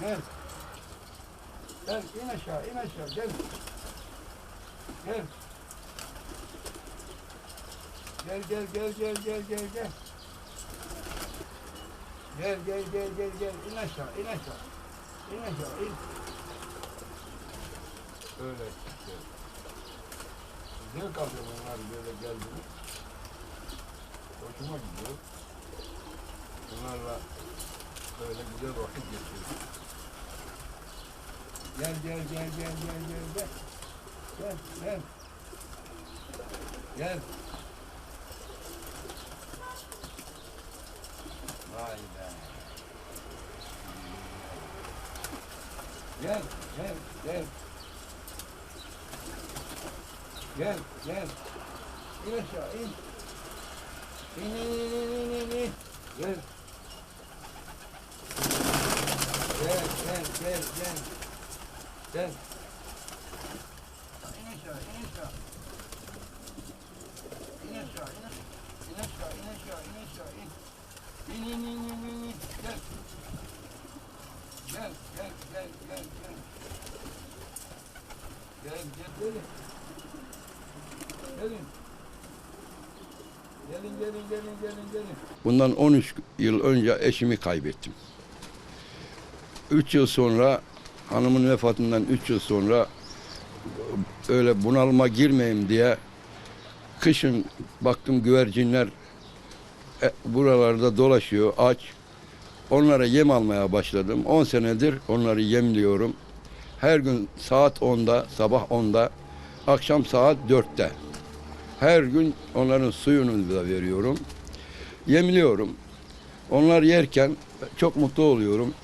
Gel. Gel in aşağı in aşağı gel. Gel. Gel gel gel gel gel gel gel. Gel gel gel gel gel in aşağı in aşağı. İn aşağı in. Öyle işte. Zevk alıyorum onlar böyle geldiğinde. Hoşuma gidiyor. Bunlarla böyle güzel vakit geçiriyorum. Gel gel gel gel gel gel gel. Gel gel. Gel. Vay be. Gel gel gel. Gel gel. İn aşağı in. İn in in in in in. Gel. Gel gel gel gel. Gel. İn aşağı in aşağı. İn aşağı in aşağı. İn aşağı in aşağı in aşağı in. İn in in in in in. Gel. Gel gel gel gel gel. Gel gel gelin. Gelin. Gelin gelin gelin gelin gelin. Bundan 13 yıl önce eşimi kaybettim. 3 yıl sonra hanımın vefatından 3 yıl sonra öyle bunalıma girmeyeyim diye kışın baktım güvercinler e, buralarda dolaşıyor aç. Onlara yem almaya başladım. 10 senedir onları yemliyorum. Her gün saat 10'da, sabah 10'da, akşam saat 4'te. Her gün onların suyunu da veriyorum. Yemliyorum. Onlar yerken çok mutlu oluyorum.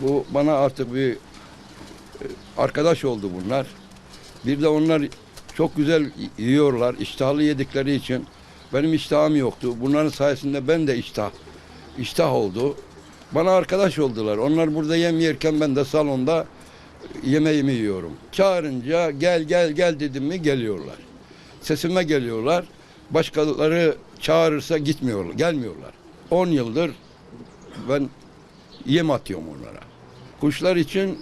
Bu bana artık bir e, arkadaş oldu bunlar. Bir de onlar çok güzel yiyorlar. İştahlı yedikleri için benim iştahım yoktu. Bunların sayesinde ben de iştah iştah oldu. Bana arkadaş oldular. Onlar burada yem yerken ben de salonda yemeğimi yiyorum. Çağırınca gel gel gel dedim mi geliyorlar. Sesime geliyorlar. Başkaları çağırırsa gitmiyorlar, gelmiyorlar. 10 yıldır ben yem atıyorum onlara. Kuşlar için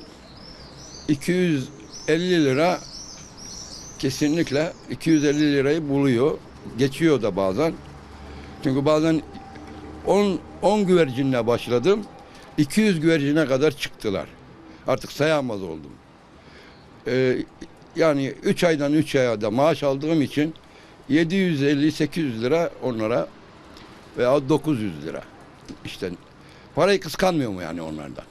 250 lira kesinlikle 250 lirayı buluyor. Geçiyor da bazen. Çünkü bazen 10 10 güvercinle başladım. 200 güvercine kadar çıktılar. Artık sayamaz oldum. Ee, yani 3 aydan 3 aya da maaş aldığım için 750-800 lira onlara veya 900 lira. İşte parayı kıskanmıyor mu yani onlardan?